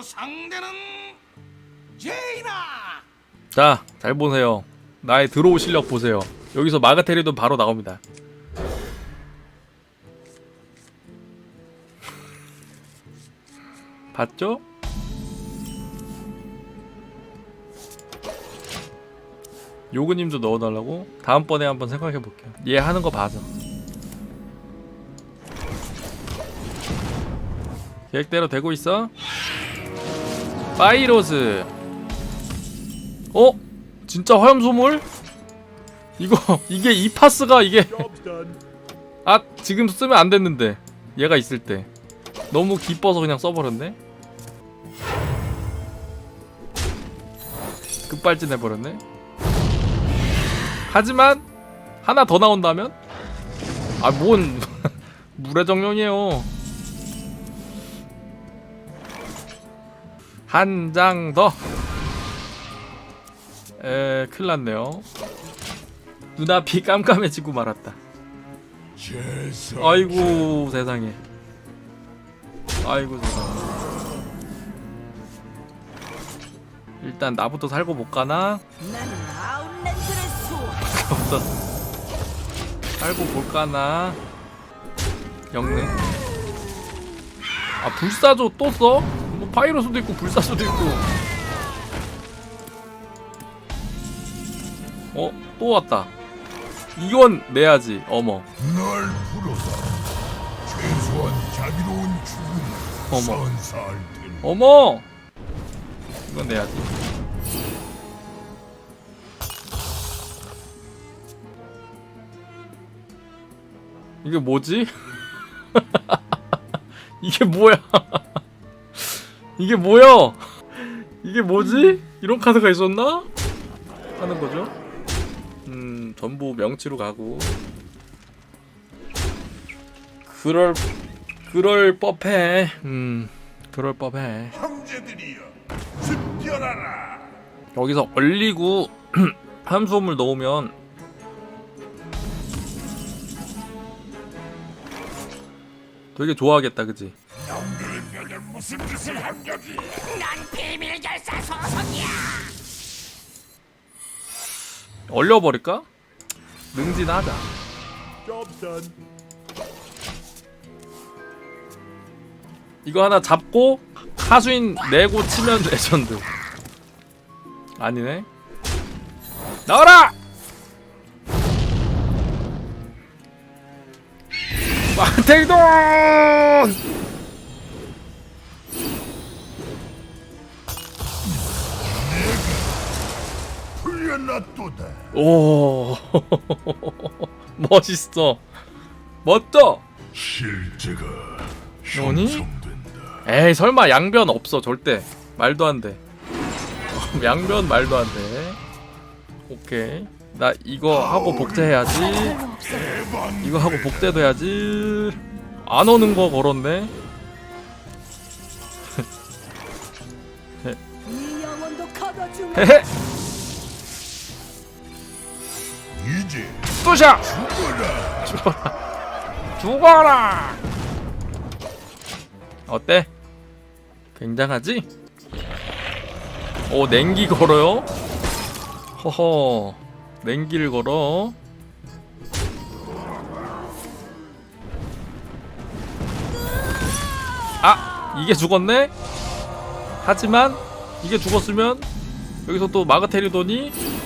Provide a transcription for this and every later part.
그 상대는 제이나. 자, 잘 보세요. 나의 드로우 실력 보세요. 여기서 마가테리돈 바로 나옵니다. 봤죠? 요그님도 넣어달라고? 다음번에 한번 생각해볼게요. 얘 하는 거 봐서. 계획대로 되고 있어? 파이로스. 어? 진짜 화염소물? 이거 이게 이 파스가 이게. 아 지금 쓰면 안 됐는데. 얘가 있을 때. 너무 기뻐서 그냥 써버렸네? 급발진 해버렸네? 하지만 하나 더 나온다면? 아 뭔 물의 정령이에요 한 장 더. 에, 큰일 났네요. 눈앞이 깜깜해지고 말았다. 아이고 세상에. 아이고 세상에. 일단 나부터 살고 못 가나? 나는 아웃랜드를 수호. 부터 살고 볼까나? 영능. 아 불사조 또 써? 뭐 파이로스도 있고 불사조도 있고. 어? 또 왔다. 이건 내야지. 어머. 날 불러서 최소한 자비로운 죽음 어머. 선사할 테니 어머! 이건 내야지. 이게 뭐지? 이게 뭐야? 이게 뭐야? 이게 뭐지? 이런 카드가 있었나? 하는 거죠. 음, 전부 명치로 가고. 그럴 그럴 법해. 음, 그럴 법해. 형제들이여 습결하라 여기서 얼리고 함수음을 넣으면 되게 좋아하겠다, 그지? 벽에 무슨 짓을 한 거지 난 비밀 결사 소속이야. 얼려버릴까? 능진하자. 이거 하나 잡고 하수인 내고 치면 레전드. 아니네. 나와라! 마테이돈! 풀려났도 오. 멋있어. 멋져. 실제가? 형성된다. 에이 설마 양변 없어 절대. 말도 안돼. 양변 말도 안돼. 오케이. 나 이거 하고 복제해야지. 이거 하고 복제도 해야지. 안 오는 거 걸었네. 헤헤 뚜샤 죽어라 죽어라 어때? 굉장하지? 오 냉기 걸어요? 허허 냉기를 걸어 아 이게 죽었네? 하지만 이게 죽었으면 여기서 또 마그테리돈이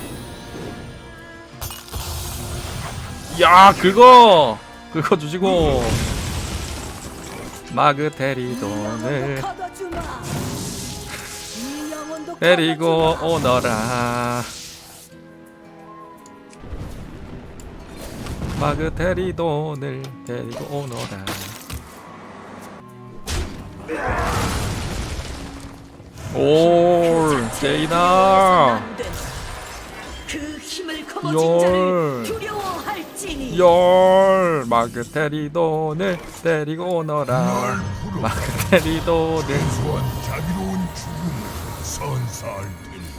야 그거 그거 주시고 마그테리돈을 데리고. 오너라 마그테리돈을 데리고 오너라 올 제이나 안 된다. 그 열. 열. 마그테리돈을 데리고 오너라 마그테리돈을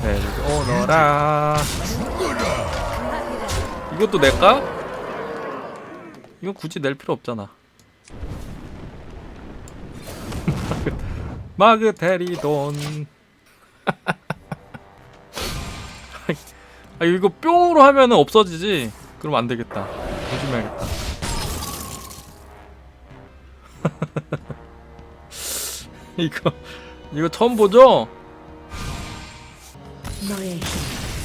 데리고 오너라. 이것도 낼까? 이거 굳이 낼 필요 없잖아. 마그테리돈 아 이거 뿅으로 하면은 없어지지? 그럼 안 되겠다 조심해야겠다. 이거 이거 처음 보죠? 너의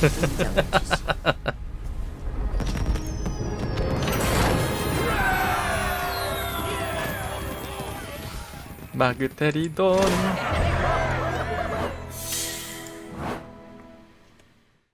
마그테리돈